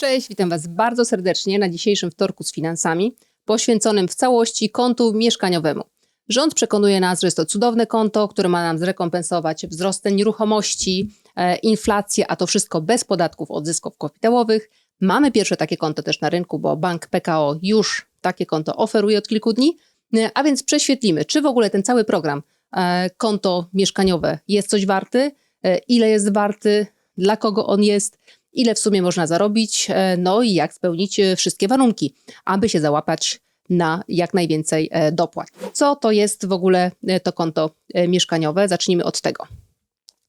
Cześć, witam Was bardzo serdecznie na dzisiejszym wtorku z finansami, poświęconym w całości kontu mieszkaniowemu. Rząd przekonuje nas, że jest to cudowne konto, które ma nam zrekompensować wzrost nieruchomości, e, inflację, a to wszystko bez podatków od zysków kapitałowych. Mamy pierwsze takie konto też na rynku, bo bank PKO już takie konto oferuje od kilku dni, E, a więc prześwietlimy, czy w ogóle ten cały program e, konto mieszkaniowe jest coś warty, e, ile jest warty, dla kogo on jest, ile w sumie można zarobić, e, no i jak spełnić e, wszystkie warunki, aby się załapać na jak najwięcej e, dopłat. Co to jest w ogóle to konto mieszkaniowe? Zacznijmy od tego.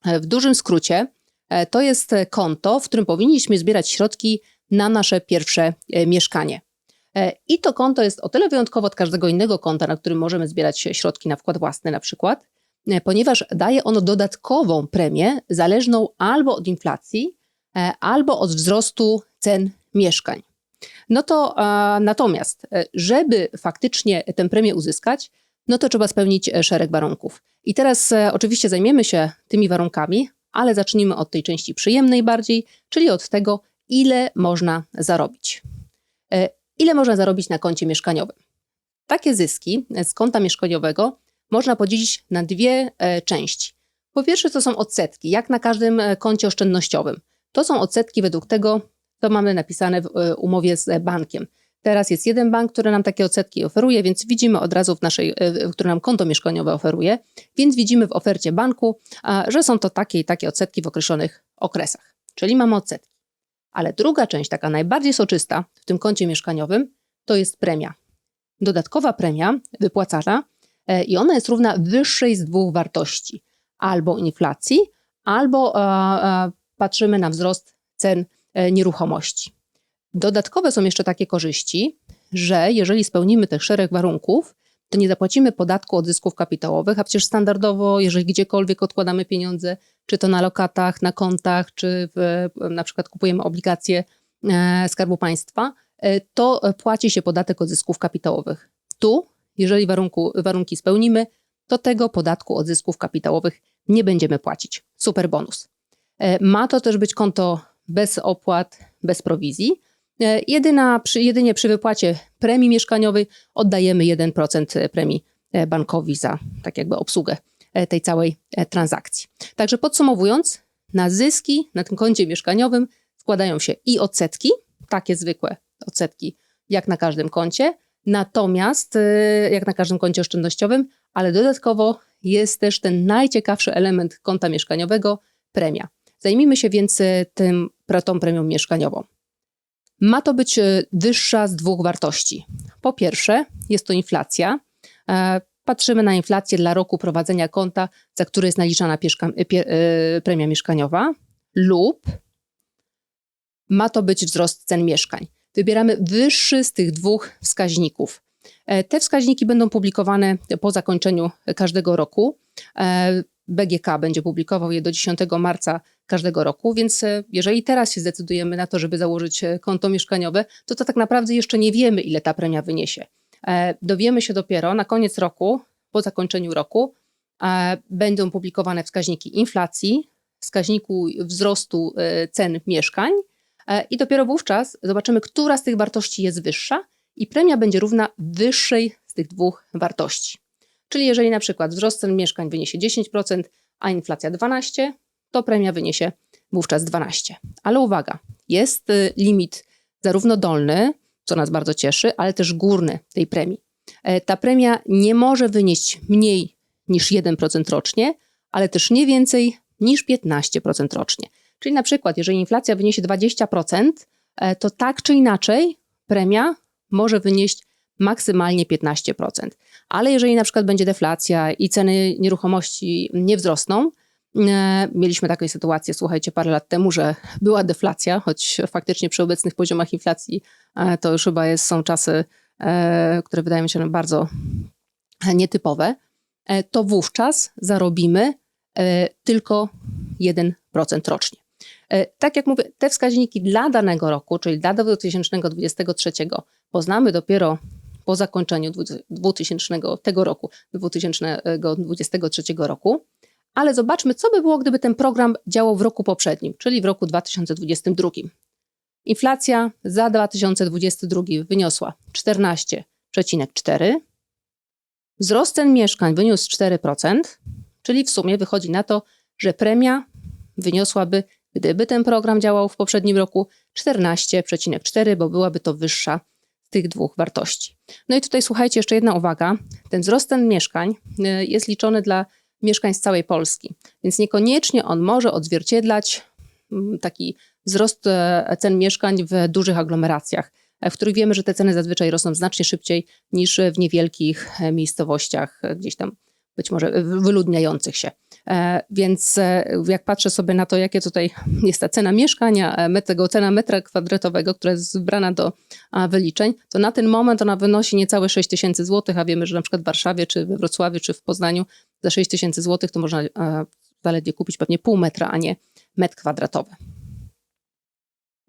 W dużym skrócie to jest konto, w którym powinniśmy zbierać środki na nasze pierwsze mieszkanie. I to konto jest o tyle wyjątkowe od każdego innego konta, na którym możemy zbierać środki na wkład własny na przykład, ponieważ daje ono dodatkową premię zależną albo od inflacji, albo od wzrostu cen mieszkań. No to a, natomiast, e, żeby faktycznie tę premię uzyskać, no to trzeba spełnić e, szereg warunków. I teraz e, oczywiście zajmiemy się tymi warunkami, ale zacznijmy od tej części przyjemnej bardziej, czyli od tego, ile można zarobić. E, Ile można zarobić na koncie mieszkaniowym? Takie zyski e, z konta mieszkaniowego można podzielić na dwie e, części. Po pierwsze, to są odsetki, jak na każdym e, koncie oszczędnościowym. To są odsetki według tego, co mamy napisane w e, umowie z e, bankiem. Teraz jest jeden bank, który nam takie odsetki oferuje, więc widzimy od razu w naszej, e, który nam konto mieszkaniowe oferuje, więc widzimy w ofercie banku, że są to takie i takie odsetki w określonych okresach. Czyli mamy odsetki. Ale druga część, taka najbardziej soczysta w tym koncie mieszkaniowym, to jest premia. Dodatkowa premia wypłacana i ona jest równa wyższej z dwóch wartości. Albo inflacji, albo patrzymy na wzrost cen e, nieruchomości. Dodatkowe są jeszcze takie korzyści, że jeżeli spełnimy tych szereg warunków, to nie zapłacimy podatku od zysków kapitałowych, a przecież standardowo, jeżeli gdziekolwiek odkładamy pieniądze, czy to na lokatach, na kontach, czy w, na przykład kupujemy obligacje e, Skarbu Państwa, e, to płaci się podatek od zysków kapitałowych. Tu, jeżeli warunku, warunki spełnimy, to tego podatku od zysków kapitałowych nie będziemy płacić. Super bonus. E, Ma to też być konto bez opłat, bez prowizji. E, Jedyna, przy, jedynie przy wypłacie premii mieszkaniowej oddajemy 1% premii e, bankowi za tak jakby obsługę tej całej transakcji. Także podsumowując, na zyski na tym koncie mieszkaniowym składają się i odsetki, takie zwykłe odsetki jak na każdym koncie, natomiast jak na każdym koncie oszczędnościowym, ale dodatkowo jest też ten najciekawszy element konta mieszkaniowego premia. Zajmijmy się więc e, tym, tą premią mieszkaniową. Ma to być e, wyższa z dwóch wartości. Po pierwsze, jest to inflacja. E, Patrzymy na inflację dla roku prowadzenia konta, za który jest naliczana e, e, premia mieszkaniowa, lub ma to być wzrost cen mieszkań. Wybieramy wyższy z tych dwóch wskaźników. E, Te wskaźniki będą publikowane po zakończeniu każdego roku. BGK będzie publikował je do 10 marca każdego roku, więc e, jeżeli teraz się zdecydujemy na to, żeby założyć e, konto mieszkaniowe, to to tak naprawdę jeszcze nie wiemy, ile ta premia wyniesie. E, Dowiemy się dopiero na koniec roku, po zakończeniu roku, będą publikowane wskaźniki inflacji, wskaźniku wzrostu cen mieszkań i dopiero wówczas zobaczymy, która z tych wartości jest wyższa i premia będzie równa wyższej z tych dwóch wartości. Czyli jeżeli na przykład wzrost cen mieszkań wyniesie 10%, a inflacja 12%, to premia wyniesie wówczas 12%. Ale uwaga, jest y, limit zarówno dolny, co nas bardzo cieszy, ale też górny tej premii. E, Ta premia nie może wynieść mniej niż 1% rocznie, ale też nie więcej niż 15% rocznie. Czyli na przykład, jeżeli inflacja wyniesie 20%, e, to tak czy inaczej premia może wynieść maksymalnie 15%. Ale jeżeli na przykład będzie deflacja i ceny nieruchomości nie wzrosną, e, mieliśmy taką sytuację, słuchajcie, parę lat temu, że była deflacja, choć faktycznie przy obecnych poziomach inflacji e, to już chyba jest, są czasy, e, które wydają się bardzo nietypowe, to wówczas zarobimy tylko 1% rocznie. Tak jak mówię, te wskaźniki dla danego roku, czyli dla 2023, poznamy dopiero po zakończeniu 2000, tego roku, 2023 roku. Ale zobaczmy, co by było, gdyby ten program działał w roku poprzednim, czyli w roku 2022. Inflacja za 2022 wyniosła 14,4%. Wzrost cen mieszkań wyniósł 4%, czyli w sumie wychodzi na to, że premia wyniosłaby, gdyby ten program działał w poprzednim roku, 14,4, bo byłaby to wyższa tych dwóch wartości. No i tutaj słuchajcie, jeszcze jedna uwaga. Ten wzrost cen mieszkań y, jest liczony dla mieszkań z całej Polski, więc niekoniecznie on może odzwierciedlać mm, taki wzrost e, cen mieszkań w dużych aglomeracjach, e, w których wiemy, że te ceny zazwyczaj rosną znacznie szybciej niż w niewielkich e, miejscowościach, gdzieś tam być może wyludniających się. Więc jak patrzę sobie na to, jakie tutaj jest ta cena mieszkania, tego cena metra kwadratowego, która jest zbrana do wyliczeń, to na ten moment ona wynosi niecałe 6 tysięcy złotych, a wiemy, że na przykład w Warszawie, czy we Wrocławiu, czy w Poznaniu za 6 tysięcy złotych to można zaledwie kupić pewnie pół metra, a nie metr kwadratowy.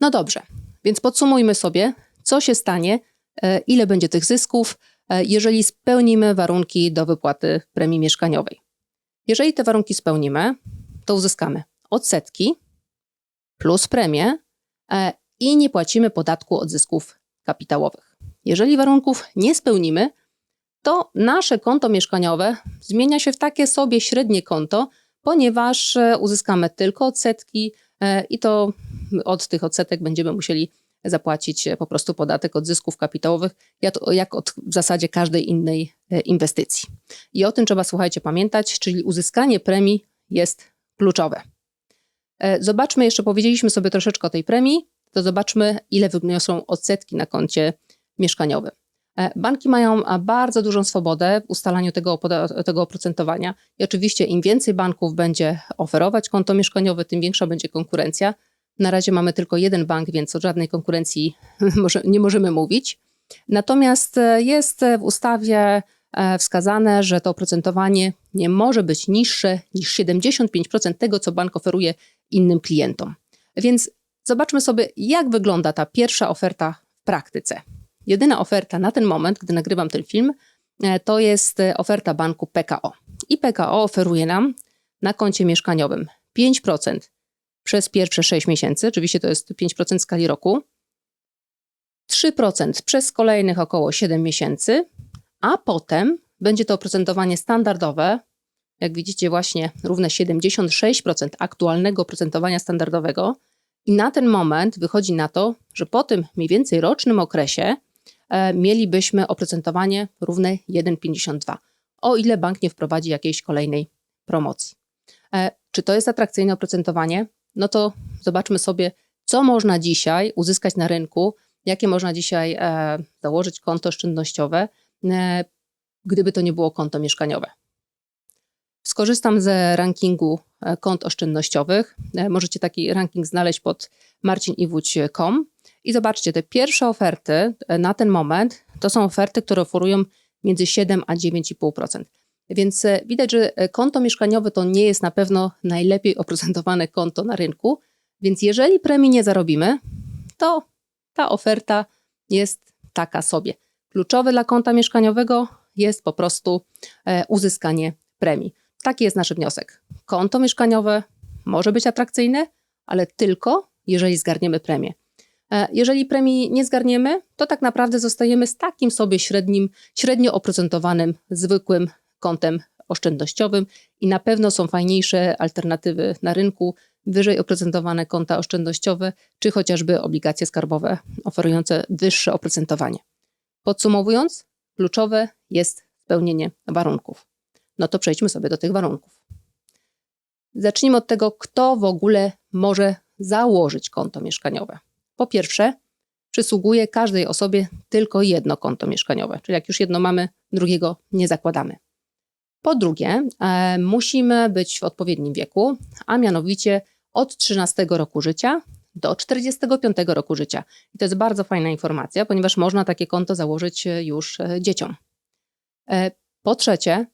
No dobrze, więc podsumujmy sobie, co się stanie, e, ile będzie tych zysków, e, jeżeli spełnimy warunki do wypłaty premii mieszkaniowej. Jeżeli te warunki spełnimy, to uzyskamy odsetki plus premię e, i nie płacimy podatku od zysków kapitałowych. Jeżeli warunków nie spełnimy, to nasze konto mieszkaniowe zmienia się w takie sobie średnie konto, ponieważ uzyskamy tylko odsetki i to od tych odsetek będziemy musieli zapłacić e, po prostu podatek od zysków kapitałowych, jak od w zasadzie każdej innej e, inwestycji. I o tym trzeba, słuchajcie, pamiętać, czyli uzyskanie premii jest kluczowe. E, zobaczmy jeszcze, powiedzieliśmy sobie troszeczkę o tej premii, to zobaczmy, ile wyniosą odsetki na koncie mieszkaniowym. Banki mają bardzo dużą swobodę w ustalaniu tego, tego oprocentowania i oczywiście im więcej banków będzie oferować konto mieszkaniowe, tym większa będzie konkurencja, na razie mamy tylko jeden bank, więc o żadnej konkurencji nie możemy mówić. Natomiast e, jest w ustawie e, wskazane, że to oprocentowanie nie może być niższe niż 75% tego, co bank oferuje innym klientom. Więc zobaczmy sobie, jak wygląda ta pierwsza oferta w praktyce. Jedyna oferta na ten moment, gdy nagrywam ten film, e, to jest oferta banku PKO. I PKO oferuje nam na koncie mieszkaniowym 5% przez pierwsze 6 miesięcy, oczywiście to jest 5% w skali roku, 3% przez kolejnych około 7 miesięcy, a potem będzie to oprocentowanie standardowe, jak widzicie właśnie równe 76% aktualnego oprocentowania standardowego i na ten moment wychodzi na to, że po tym mniej więcej rocznym okresie e, mielibyśmy oprocentowanie równe 1,52, o ile bank nie wprowadzi jakiejś kolejnej promocji. E, czy to jest atrakcyjne oprocentowanie? No to zobaczmy sobie, co można dzisiaj uzyskać na rynku, jakie można dzisiaj e, założyć konto oszczędnościowe, e, gdyby to nie było konto mieszkaniowe. Skorzystam z rankingu e, kont oszczędnościowych. E, możecie taki ranking znaleźć pod marciniwódź.com i zobaczcie, te pierwsze oferty e, na ten moment to są oferty, które oferują między 7 a 9,5%. Więc e, widać, że e, konto mieszkaniowe to nie jest na pewno najlepiej oprocentowane konto na rynku, więc jeżeli premii nie zarobimy, to ta oferta jest taka sobie. Kluczowe dla konta mieszkaniowego jest po prostu e, uzyskanie premii. Taki jest nasz wniosek. Konto mieszkaniowe może być atrakcyjne, ale tylko jeżeli zgarniemy premię. Jeżeli premii nie zgarniemy, to tak naprawdę zostajemy z takim sobie średnim, średnio oprocentowanym, zwykłym kontem oszczędnościowym i na pewno są fajniejsze alternatywy na rynku, wyżej oprocentowane konta oszczędnościowe, czy chociażby obligacje skarbowe oferujące wyższe oprocentowanie. Podsumowując, kluczowe jest spełnienie warunków. No to przejdźmy sobie do tych warunków. Zacznijmy od tego, kto w ogóle może założyć konto mieszkaniowe. Po pierwsze, przysługuje każdej osobie tylko jedno konto mieszkaniowe, czyli jak już jedno mamy, drugiego nie zakładamy. Po drugie, e, musimy być w odpowiednim wieku, a mianowicie od 13 roku życia do 45 roku życia. I to jest bardzo fajna informacja, ponieważ można takie konto założyć e, już e, dzieciom. Po trzecie,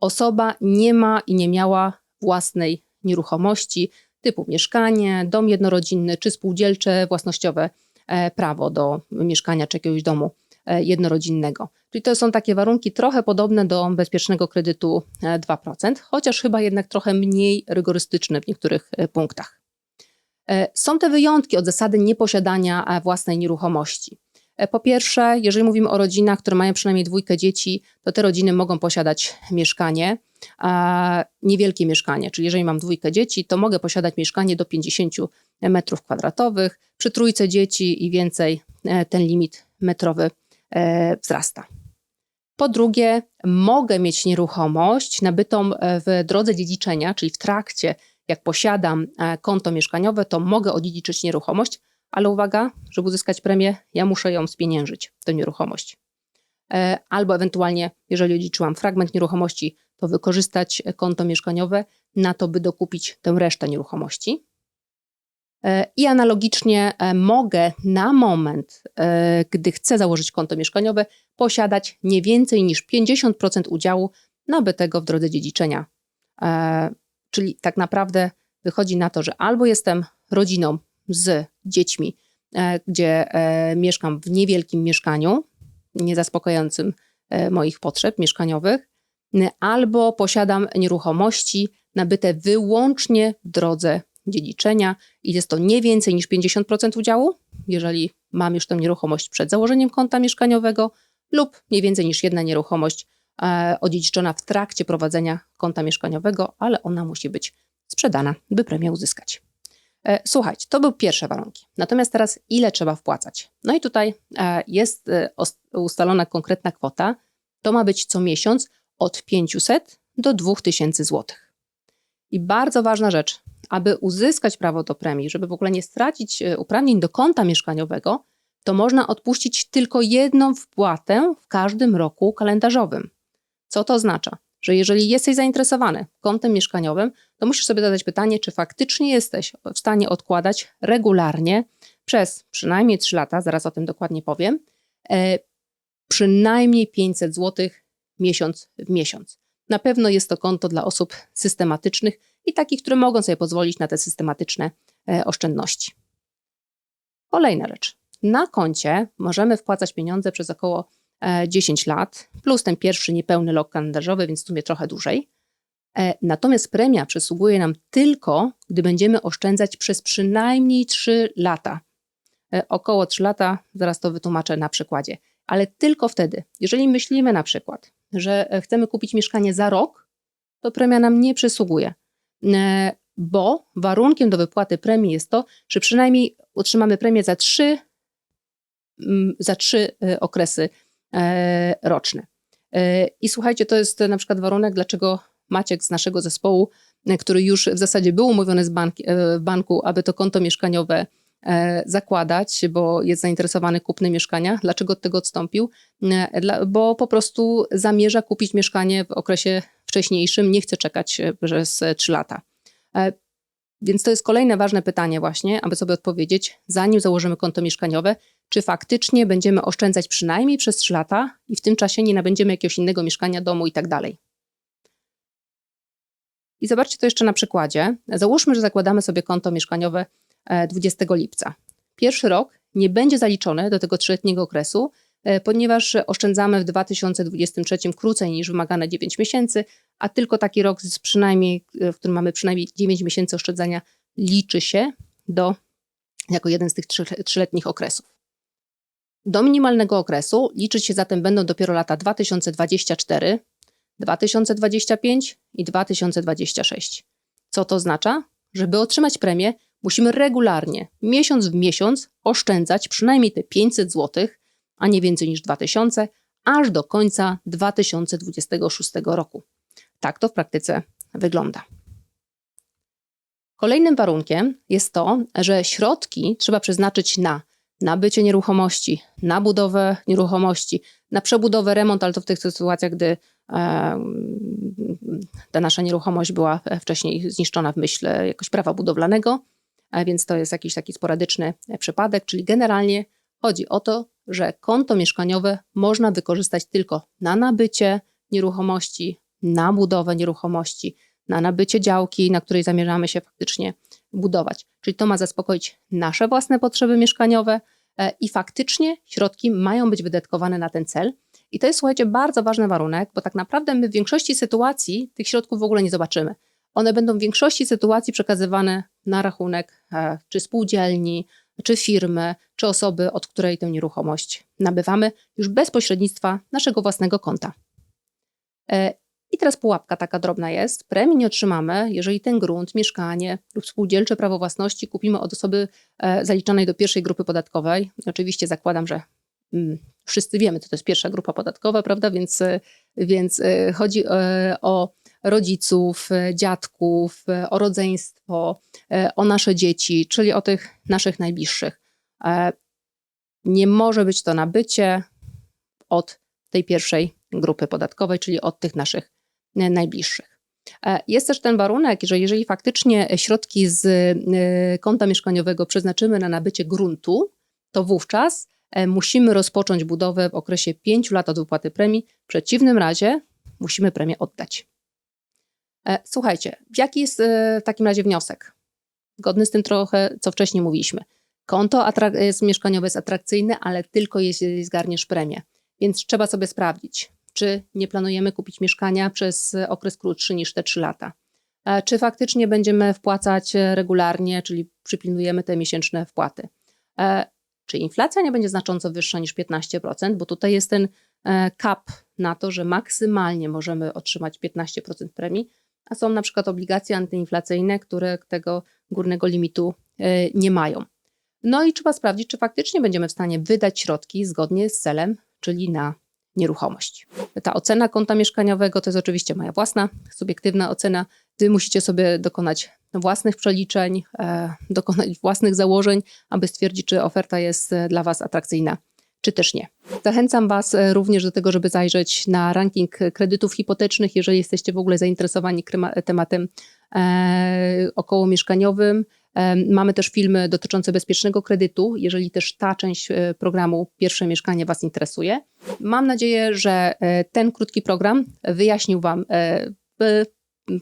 osoba nie ma i nie miała własnej nieruchomości typu mieszkanie, dom jednorodzinny czy spółdzielcze własnościowe prawo do mieszkania czy jakiegoś domu jednorodzinnego. Czyli to są takie warunki trochę podobne do bezpiecznego kredytu 2%, e, chociaż chyba jednak trochę mniej rygorystyczne w niektórych e, punktach. E, Są te wyjątki od zasady nieposiadania własnej nieruchomości. Po pierwsze, jeżeli mówimy o rodzinach, które mają przynajmniej dwójkę dzieci, to te rodziny mogą posiadać mieszkanie, niewielkie mieszkanie. Czyli jeżeli mam dwójkę dzieci, to mogę posiadać mieszkanie do 50 metrów kwadratowych. Przy trójce dzieci i więcej ten limit metrowy wzrasta. Po drugie, mogę mieć nieruchomość nabytą e, w drodze dziedziczenia, czyli w trakcie, jak posiadam e, konto mieszkaniowe, to mogę odziedziczyć nieruchomość, ale uwaga, żeby uzyskać premię, ja muszę ją spieniężyć, tę nieruchomość. E, Albo ewentualnie, jeżeli odziedziczyłam fragment nieruchomości, to wykorzystać konto mieszkaniowe na to, by dokupić tę resztę nieruchomości. E, I analogicznie e, mogę na moment, e, gdy chcę założyć konto mieszkaniowe, posiadać nie więcej niż 50% udziału nabytego w drodze dziedziczenia. Czyli tak naprawdę wychodzi na to, że albo jestem rodziną z dziećmi, gdzie mieszkam w niewielkim mieszkaniu, niezaspokającym e, moich potrzeb mieszkaniowych, albo posiadam nieruchomości nabyte wyłącznie w drodze dziedziczenia i jest to nie więcej niż 50% udziału, jeżeli mam już tę nieruchomość przed założeniem konta mieszkaniowego, lub nie więcej niż jedna nieruchomość e, odziedziczona w trakcie prowadzenia konta mieszkaniowego, ale ona musi być sprzedana, by premię uzyskać. E, Słuchajcie, to były pierwsze warunki. Natomiast teraz ile trzeba wpłacać? No i tutaj e, jest e, ustalona konkretna kwota. To ma być co miesiąc od 500 do 2000 zł. I bardzo ważna rzecz, aby uzyskać prawo do premii, żeby w ogóle nie stracić e, uprawnień do konta mieszkaniowego, to można odpuścić tylko jedną wpłatę w każdym roku kalendarzowym. Co to oznacza? Że jeżeli jesteś zainteresowany kontem mieszkaniowym, to musisz sobie zadać pytanie, czy faktycznie jesteś w stanie odkładać regularnie przez przynajmniej 3 lata, zaraz o tym dokładnie powiem, e, przynajmniej 500 zł miesiąc w miesiąc. Na pewno jest to konto dla osób systematycznych i takich, które mogą sobie pozwolić na te systematyczne e, oszczędności. Kolejna rzecz. Na koncie możemy wpłacać pieniądze przez około e, 10 lat, plus ten pierwszy niepełny rok kalendarzowy, więc w sumie trochę dłużej. E, Natomiast premia przysługuje nam tylko, gdy będziemy oszczędzać przez przynajmniej 3 lata. E, Około 3 lata, zaraz to wytłumaczę na przykładzie, ale tylko wtedy. Jeżeli myślimy na przykład, że e, chcemy kupić mieszkanie za rok, to premia nam nie przysługuje, E, bo warunkiem do wypłaty premii jest to, że przynajmniej otrzymamy premię za 3 mm, za trzy e, okresy e, roczne. E, I słuchajcie, to jest na przykład warunek, dlaczego Maciek z naszego zespołu, e, który już w zasadzie był umówiony z bank, e, w banku, aby to konto mieszkaniowe e, zakładać, bo jest zainteresowany kupnem mieszkania. Dlaczego od tego odstąpił? E, bo po prostu zamierza kupić mieszkanie w okresie wcześniejszym, nie chce czekać e, przez 3 lata. E, Więc to jest kolejne ważne pytanie właśnie, aby sobie odpowiedzieć, zanim założymy konto mieszkaniowe, czy faktycznie będziemy oszczędzać przynajmniej przez 3 lata i w tym czasie nie nabędziemy jakiegoś innego mieszkania, domu i tak dalej. I zobaczcie to jeszcze na przykładzie. Załóżmy, że zakładamy sobie konto mieszkaniowe e, 20 lipca. Pierwszy rok nie będzie zaliczony do tego trzyletniego okresu, e, ponieważ oszczędzamy w 2023 krócej niż wymagane 9 miesięcy, a tylko taki rok, z przynajmniej, e, w którym mamy przynajmniej 9 miesięcy oszczędzania, liczy się do, jako jeden z tych trzy- trzyletnich okresów. Do minimalnego okresu liczyć się zatem będą dopiero lata 2024, 2025 i 2026. Co to oznacza? Żeby otrzymać premię, musimy regularnie, miesiąc w miesiąc, oszczędzać przynajmniej te 500 zł, a nie więcej niż 2000, aż do końca 2026 roku. Tak to w praktyce wygląda. Kolejnym warunkiem jest to, że środki trzeba przeznaczyć na nabycie nieruchomości, na budowę nieruchomości, na przebudowę, remont, ale to w tych sytuacjach, gdy e, ta nasza nieruchomość była wcześniej zniszczona w myśl jakoś prawa budowlanego, więc to jest jakiś taki sporadyczny przypadek, czyli generalnie chodzi o to, że konto mieszkaniowe można wykorzystać tylko na nabycie nieruchomości, na budowę nieruchomości, na nabycie działki, na której zamierzamy się faktycznie budować. Czyli to ma zaspokoić nasze własne potrzeby mieszkaniowe e, i faktycznie środki mają być wydatkowane na ten cel. I to jest, słuchajcie, bardzo ważny warunek, bo tak naprawdę my w większości sytuacji tych środków w ogóle nie zobaczymy. one będą w większości sytuacji przekazywane na rachunek e, czy spółdzielni, czy firmy, czy osoby, od której tę nieruchomość nabywamy, już bez pośrednictwa naszego własnego konta. E, I teraz pułapka taka drobna jest. Premii nie otrzymamy, jeżeli ten grunt, mieszkanie lub spółdzielcze prawo własności kupimy od osoby e, zaliczanej do pierwszej grupy podatkowej. Oczywiście zakładam, że mm, wszyscy wiemy, co to jest pierwsza grupa podatkowa, prawda? Więc, e, więc chodzi o rodziców, e, dziadków, e, o rodzeństwo, e, o nasze dzieci, czyli o tych naszych najbliższych. Nie może być to nabycie od tej pierwszej grupy podatkowej, czyli od tych naszych najbliższych. Jest też ten warunek, że jeżeli faktycznie środki z konta mieszkaniowego przeznaczymy na nabycie gruntu, to wówczas musimy rozpocząć budowę w okresie 5 lat od wypłaty premii. W przeciwnym razie musimy premię oddać. E, Słuchajcie, jaki jest e, w takim razie wniosek? Zgodny z tym trochę, co wcześniej mówiliśmy. Konto jest mieszkaniowe jest atrakcyjne, ale tylko jeśli zgarniesz premię. Więc trzeba sobie sprawdzić, czy nie planujemy kupić mieszkania przez e, okres krótszy niż te 3 lata. Czy faktycznie będziemy wpłacać regularnie, czyli przypilnujemy te miesięczne wpłaty. Czy inflacja nie będzie znacząco wyższa niż 15%, bo tutaj jest ten cap na to, że maksymalnie możemy otrzymać 15% premii, a są na przykład obligacje antyinflacyjne, które tego górnego limitu e, nie mają. No i trzeba sprawdzić, czy faktycznie będziemy w stanie wydać środki zgodnie z celem, czyli na nieruchomość. Ta ocena konta mieszkaniowego to jest oczywiście moja własna, subiektywna ocena. Wy musicie sobie dokonać własnych przeliczeń, e, dokonać własnych założeń, aby stwierdzić, czy oferta jest dla Was atrakcyjna, czy też nie. Zachęcam Was e, również do tego, żeby zajrzeć na ranking kredytów hipotecznych, jeżeli jesteście w ogóle zainteresowani tematem e, około mieszkaniowym. E, Mamy też filmy dotyczące bezpiecznego kredytu, jeżeli też ta część e, programu Pierwsze Mieszkanie Was interesuje. Mam nadzieję, że e, ten krótki program wyjaśnił Wam e,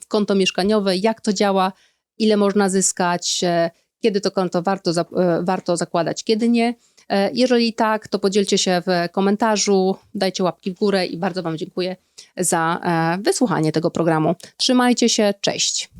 konto mieszkaniowe, jak to działa, ile można zyskać, kiedy to konto warto, warto zakładać, kiedy nie. E, Jeżeli tak, to podzielcie się w komentarzu, dajcie łapki w górę i bardzo Wam dziękuję za e, wysłuchanie tego programu. Trzymajcie się, cześć.